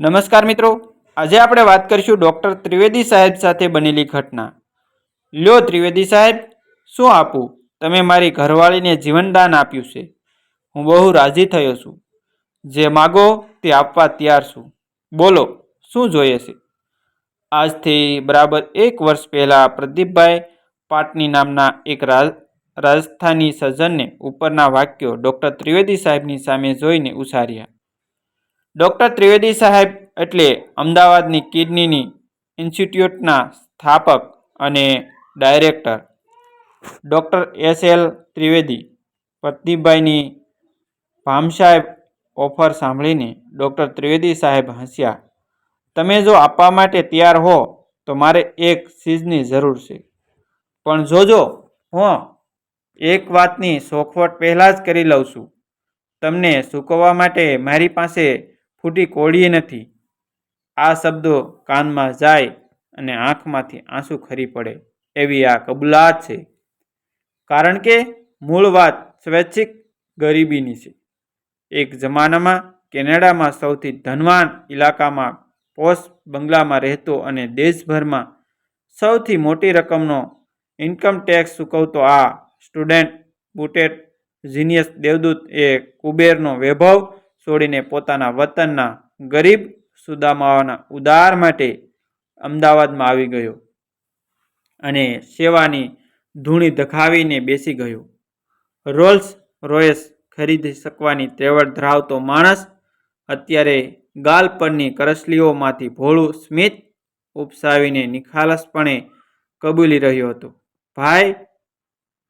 નમસ્કાર મિત્રો. આજે આપણે વાત કરીશું ડૉક્ટર ત્રિવેદી સાહેબ સાથે બનેલી ઘટના. લ્યો ત્રિવેદી સાહેબ, શું આપું? તમે મારી ઘરવાળીને જીવનદાન આપ્યું છે. હું બહુ રાજી થયો છું. જે માગો તે આપવા તૈયાર છું. બોલો, શું જોઈએ છે? આજથી બરાબર એક વર્ષ પહેલાં પ્રદીપભાઈ પાટની નામના એક રાજસ્થાની સજ્જનને ઉપરના વાક્યો ડૉક્ટર ત્રિવેદી સાહેબની સામે જોઈને ઉછાર્યા ડૉક્ટર ત્રિવેદી સાહેબ એટલે અમદાવાદની કિડનીની ઇન્સ્ટિટ્યૂટના સ્થાપક અને director. Doctor S L Trivedi, પ્રદીપભાઈની ભામસાહેબ ઓફર સાંભળીને ડૉક્ટર ત્રિવેદી સાહેબ હસ્યા. તમે જો આપવા માટે તૈયાર હો, તો મારે એક ચીજની જરૂર છે. પણ જોજો, હું એક વાતની સોખવટ પહેલાં જ કરી લઉં છું. તમને સૂકવવા માટે મારી પાસે ફૂટી કોળીએ નથી. આ શબ્દો કાનમાં જાય અને આંખમાંથી આંસુ ખરી પડે એવી આ કબૂલાત છે. કારણ કે મૂળ વાત સ્વૈચ્છિક ગરીબીની છે. એક જમાનામાં કેનેડામાં સૌથી ધનવાન ઇલાકામાં પોશ બંગલામાં રહેતો અને દેશભરમાં સૌથી મોટી રકમનો ઇન્કમ ટેક્સ ચૂકવતો આ સ્ટુડન્ટ બુટેટ જીનિયસ દેવદૂત એ કુબેરનો વૈભવ છોડીને પોતાના વતનના ગરીબ સુદામાઓના ઉદાર માટે અમદાવાદમાં આવી ગયો અને સેવાની ધૂણી ધખાવીને બેસી ગયો. રોલ્સ રોયસ ખરીદી શકવાની તેવડ ધરાવતો માણસ અત્યારે ગાલ પરની કરસલીઓમાંથી ભોળું સ્મિત ઉપસાવીને નિખાલસપણે કબૂલી રહ્યો હતો. ભાઈ,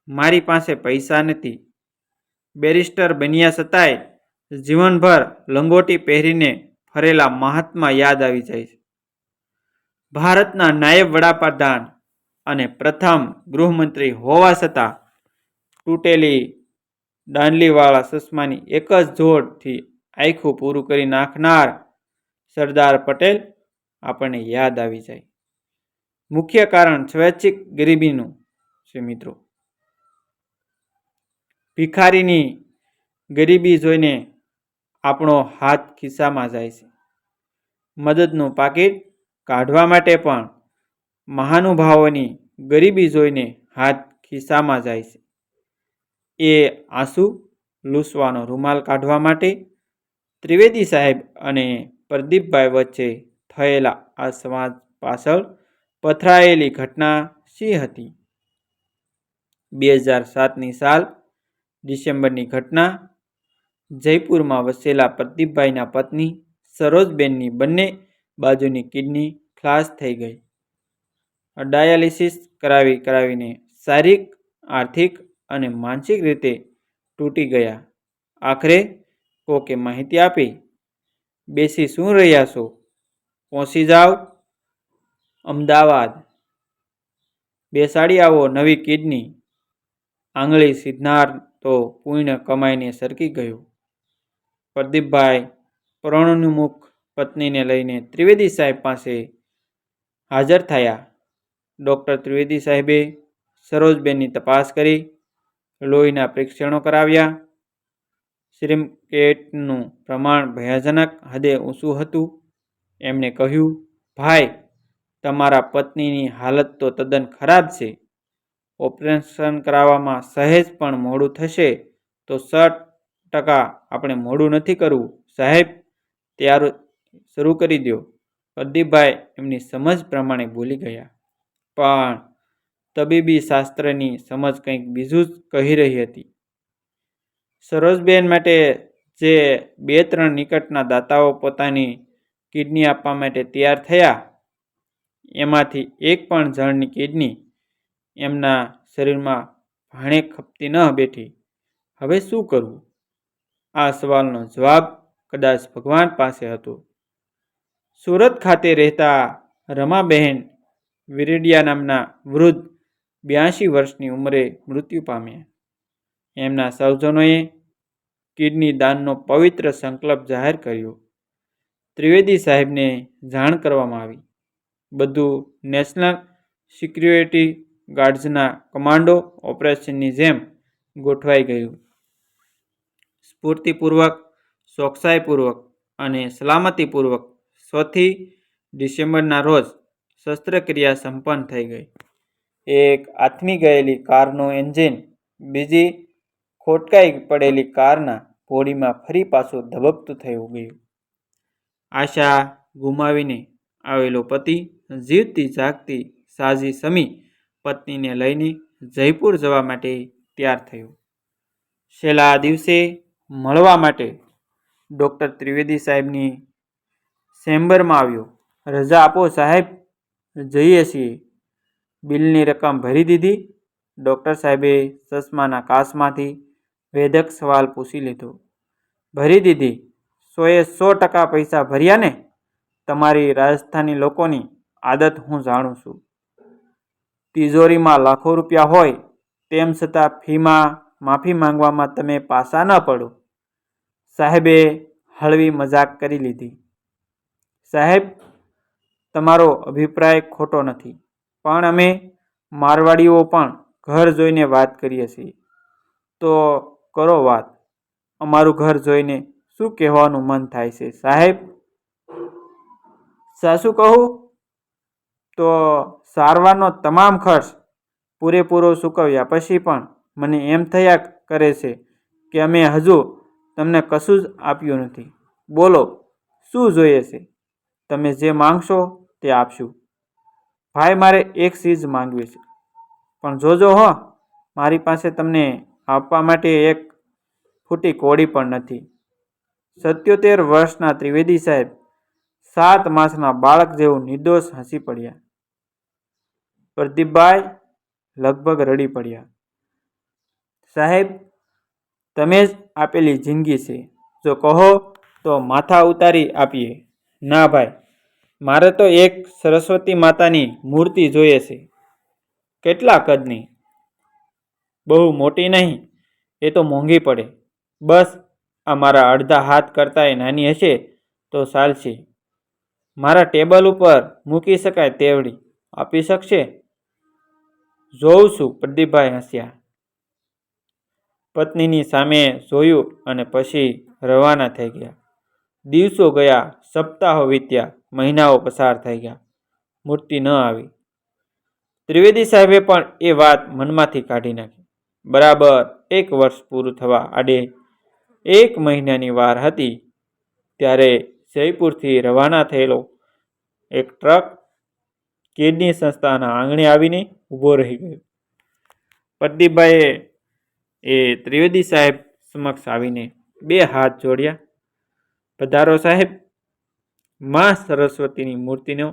મારી પાસે પૈસા નથી. બેરિસ્ટર બન્યા છતાંય જીવનભર લંગોટી પહેરીને ફરેલા મહાત્મા યાદ આવી જાય છે. ભારતના નાયબ વડાપ્રધાન અને પ્રથમ ગૃહમંત્રી હોવા છતાં તૂટેલી દાંડલીવાળા ચશ્માની એક જ જોડથી આખું પૂરું કરી નાખનાર સરદાર પટેલ આપણને યાદ આવી જાય. મુખ્ય કારણ સ્વૈચ્છિક ગરીબીનું છે મિત્રો. ભિખારીની ગરીબી જોઈને આપણો હાથ ખિસ્સામાં જાય છે. મદદનું પાકીટ કાઢવા માટે પણ મહાનુભાવોની ગરીબી જોઈને હાથ ખિસ્સામાં જાય છે. એ આંસુ લૂસવાનો રૂમાલ કાઢવા માટે ત્રિવેદી સાહેબ અને પ્રદીપભાઈ વચ્ચે થયેલા આ સમાજ પાછળ પથરાયેલી ઘટના શી હતી? બે હજાર સાતની સાલ ડિસેમ્બરની ઘટના જયપુરમાં વસેલા પ્રદીપભાઈના પત્ની સરોજબેનની બંને બાજુની કિડની ખલાસ થઈ ગઈ. ડાયાલિસિસ કરાવી કરાવીને શારીરિક, આર્થિક અને માનસિક રીતે તૂટી ગયા. આખરે કોકે માહિતી આપી, બેસી શું રહ્યા છો? પહોંચી જાઓ અમદાવાદ. બેસાડી આવો નવી કિડની. આંગળી સીધનાર તો પૂર્ણ કમાઈને સરકી ગયું. પ્રદીપભાઈ પરણોન્મુખ પત્નીને લઈને ત્રિવેદી સાહેબ પાસે હાજર થયા. ડૉક્ટર ત્રિવેદી સાહેબે સરોજબેનની તપાસ કરી, લોહીના પરીક્ષણો કરાવ્યા. શ્રીમકેટનું પ્રમાણ ભયાજનક હદે ઊંચું હતું. એમણે કહ્યું, ભાઈ, તમારા પત્નીની હાલત તો તદ્દન ખરાબ છે. ઓપરેશન કરાવવામાં સહેજ પણ મોડું થશે તો સો ટકા આપણે મોડું નથી કરવું. સાહેબ, તૈયાર શરૂ કરી દો પ્રદીપભાઈ એમની સમજ પ્રમાણે બોલી ગયા. પણ તબીબી શાસ્ત્રની સમજ કંઈક બીજું જ કહી રહી હતી. સરોજબેન માટે જે બે ત્રણ નિકટના દાતાઓ પોતાની કિડની આપવા માટે તૈયાર થયા, એમાંથી એક પણ જણની કિડની એમના શરીરમાં ભાણે ખપતી ન બેઠી. હવે શું કરવું? આ સવાલનો જવાબ કદાચ ભગવાન પાસે હતો. સુરત ખાતે રહેતા રમાબહેન વિરેડિયા નામના વૃદ્ધ બ્યાસી વર્ષની ઉંમરે મૃત્યુ પામ્યા. એમના સૌજનોએ કિડની દાનનો પવિત્ર સંકલ્પ જાહેર કર્યો. ત્રિવેદી સાહેબને જાણ કરવામાં આવી. બધું નેશનલ સિક્યુરિટી ગાર્ડ્સના કમાન્ડો ઓપરેશનની જેમ ગોઠવાઈ ગયું. સ્ફૂર્તિપૂર્વક, ચોકસાઈપૂર્વક અને સલામતીપૂર્વક ચોથી ડિસેમ્બરના રોજ શસ્ત્રક્રિયા સંપન્ન થઈ ગઈ. એક આથમી ગયેલી કારનું એન્જિન બીજી ખોટકાઈ પડેલી કારના ઘોડીમાં ફરી પાછું ધબકતું થયું ગયું આશા ગુમાવીને આવેલો પતિ જીવતી જાગતી સાજી સમી પત્નીને લઈને જયપુર જવા માટે તૈયાર થયો. છેલ્લા દિવસે મળવા માટે ડૉક્ટર ત્રિવેદી સાહેબની ચેમ્બરમાં આવ્યો. રજા આપો સાહેબ, જઈએ છીએ. બિલની રકમ ભરી દીધી. ડૉક્ટર સાહેબે ચશ્માના કાસમાંથી વેધક સવાલ પૂછી લીધો. ભરી દીધી? સોએ સો ટકા પૈસા ભર્યા ને? તમારી રાજસ્થાની લોકોની આદત હું જાણું છું. તિજોરીમાં લાખો રૂપિયા હોય, તેમ છતાં ફીમાં માફી માંગવામાં તમે પાસા ન પડો. સાહેબે હળવી મજાક કરી લીધી. સાહેબ, તમારો અભિપ્રાય ખોટો નથી, પણ અમે મારવાડીઓ પણ ઘર જોઈને વાત કરીએ છીએ. તો કરો વાત, અમારું ઘર જોઈને શું કહેવાનું મન થાય છે, સાહેબ? સાસુ કહું, તો સારવારનો તમામ ખર્ચ પૂરેપૂરો ચૂકવ્યા પછી પણ મને એમ થયા કરે છે કે અમે હજુ તમને કશું જ આપ્યું નથી. બોલો, શું જોઈએ છે? તમે જે માંગશો તે આપશું. ભાઈ મારે એક ચીજ માંગવી છે. પણ જોજો હો, મારી પાસે તમને આપવા માટે એક ફૂટી કોડી પણ નથી. સત્યોતેર વર્ષના ત્રિવેદી સાહેબ સાત માસના બાળક જેવું નિર્દોષ હસી પડ્યા. પ્રદીપભાઈ લગભગ રડી પડ્યા. સાહેબ, તમે જ આપેલી જિંદગી છે. જો કહો તો માથા ઉતારી આપીએ. ના ભાઈ, મારે તો એક સરસ્વતી માતાની મૂર્તિ જોઈએ છે. કેટલા કદની બહુ મોટી નહીં, એ તો મોંઘી પડે. બસ, આ મારા અડધા હાથ કરતાંય નાની હશે તો ચાલશે. મારા ટેબલ ઉપર મૂકી શકાય તેવડી. આપી શકશે? જોઉં છું, પ્રદીપભાઈ હસ્યા. પત્નીની સામે જોયું અને પછી રવાના થઈ ગયા. દિવસો ગયા, સપ્તાહો વીત્યા, મહિનાઓ પસાર થઈ ગયા. મૂર્તિ ન આવી. ત્રિવેદી સાહેબે પણ એ વાત મનમાંથી કાઢી નાખી. બરાબર એક વર્ષ પૂરું થવા આડે એક મહિનાની વાર હતી ત્યારે જયપુરથી રવાના થયેલો એક ટ્રક કિડની સંસ્થાના આંગણે આવીને ઊભો રહી ગયો. પ્રદીપભાઈએ એ ત્રિવેદી સાહેબ સમક્ષ આવીને બે હાથ જોડ્યા. પધારો સાહેબ. મા સરસ્વતીની મૂર્તિનો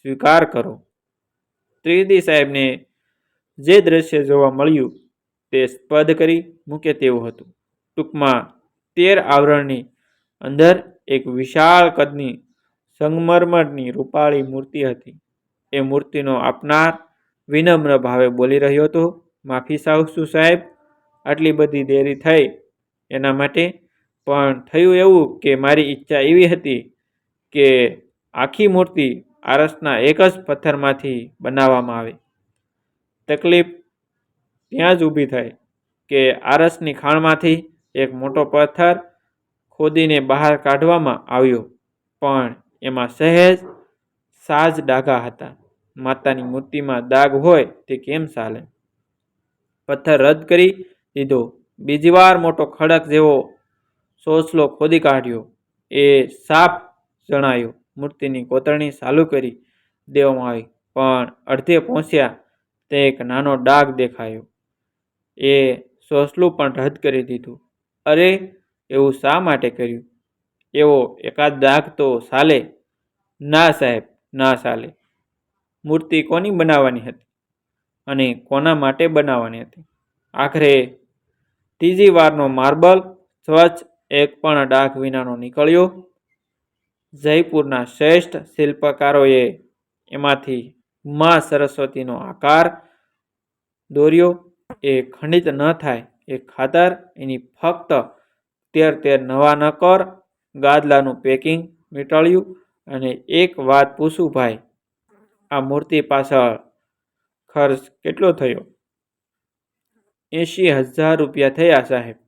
સ્વીકાર કરો. ત્રિવેદી સાહેબને જે દ્રશ્ય જોવા મળ્યું તે સ્પદ કરી મૂકે તેવું હતું. ટૂંકમાં તેર આવરણની અંદર એક વિશાળ કદની સંગમરમરની રૂપાળી મૂર્તિ હતી. એ મૂર્તિનો આપનાર વિનમ્ર ભાવે બોલી રહ્યો હતો. માફી ચાહું સાહેબ. આટલી બધી દેરી થઈ. એના માટે પણ થયું એવું કે મારી ઈચ્છા એવી હતી કે આખી મૂર્તિ આરસના એક જ પથ્થરમાંથી બનાવવામાં આવે. તકલીફ ત્યાં જ ઊભી થઈ કે આરસની ખાણમાંથી એક મોટો પથ્થર ખોદીને બહાર કાઢવામાં આવ્યો, પણ એમાં સહેજ સાજ ડાઘા હતા. માતાની મૂર્તિમાં દાગ હોય તે કેમ ચાલે? પથ્થર રદ કરી દીધો બીજી વાર મોટો ખડક જેવો સોસલો ખોદી કાઢ્યો. એ સાપ જણાયો. મૂર્તિની કોતરણી ચાલુ કરી દેવામાં આવી, પણ અડધે પહોંચ્યા તે એક નાનો ડાઘ દેખાયો. એ સોસલું પણ રદ કરી દીધું. અરે, એવું શા માટે કર્યું? એવો એકાદ ડાઘ તો ચાલે? ના સાહેબ, ના ચાલે. મૂર્તિ કોની બનાવવાની હતી? અને કોના માટે બનાવવાની હતી? આખરે ત્રીજી વારનો માર્બલ, સ્વચ્છ, એક પણ ડાઘ વિનાનો નીકળ્યો. જયપુરના શ્રેષ્ઠ શિલ્પકારોએ એમાંથી મા સરસ્વતીનો આકાર દોર્યો. એ ખંડિત ન થાય એ ખાતર, એની ફક્ત તેર તેર નવા નકર, ગાદલાનું પેકિંગ મીટાળ્યું અને એક વાત પૂછું ભાઈ, આ મૂર્તિ પાછળ ખર્ચ કેટલો થયો? એંશી હજાર રૂપિયા થયા, સાહેબ.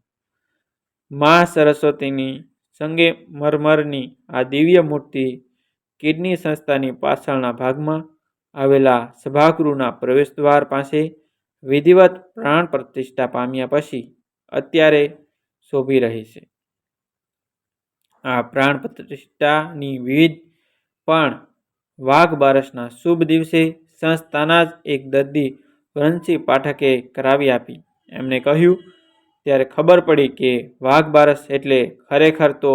મા સરસ્વતીની સંગે મરમરની આ દિવ્ય મૂર્તિ કિડની સંસ્થાની પાછળના ભાગમાં આવેલા સભાગૃહના પ્રવેશદ્વાર પાસે વિધિવત પ્રાણ પ્રતિષ્ઠા પામ્યા પછી અત્યારે શોભી રહી છે. આ પ્રાણ પ્રતિષ્ઠાની વિધિ પણ વાઘ બારસના શુભ દિવસે સંસ્થાના જ એક દર્દી વંશી પાઠકે કરાવી આપી. એમણે કહ્યું, ત્યારે ખબર પડી કે વાઘ બારસ એટલે ખરેખર તો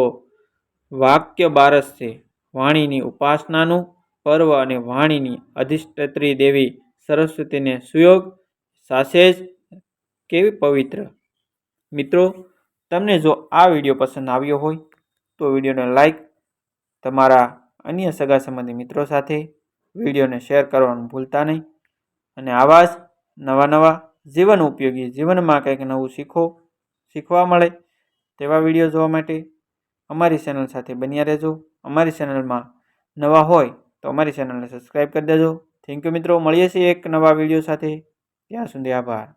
વાક્ય બારસ છે. વાણીની ઉપાસનાનું પર્વ અને વાણીની અધિષ્ઠત્રી દેવી સરસ્વતીને સુયોગ સાસે જ કેવી પવિત્ર. મિત્રો, તમને જો આ વીડિયો પસંદ આવ્યો હોય, તો વિડીયોને લાઈક, તમારા અન્ય સગા સંબંધી મિત્રો સાથે વિડીયોને શેર કરવાનું ભૂલતા નહીં. અને આવા જ નવા નવા જીવન ઉપયોગી, જીવનમાં કંઈક નવું શીખો, શીખવા મળે તેવા વીડિયો જોવા માટે અમારી ચેનલ સાથે બન્યા રહેજો. અમારી ચેનલમાં નવા હોય તો અમારી ચેનલને સબસ્ક્રાઈબ કરી દેજો. થેન્ક યુ મિત્રો, મળીએ છીએ એક નવા વીડિયો સાથે. ત્યાં સુધી આભાર.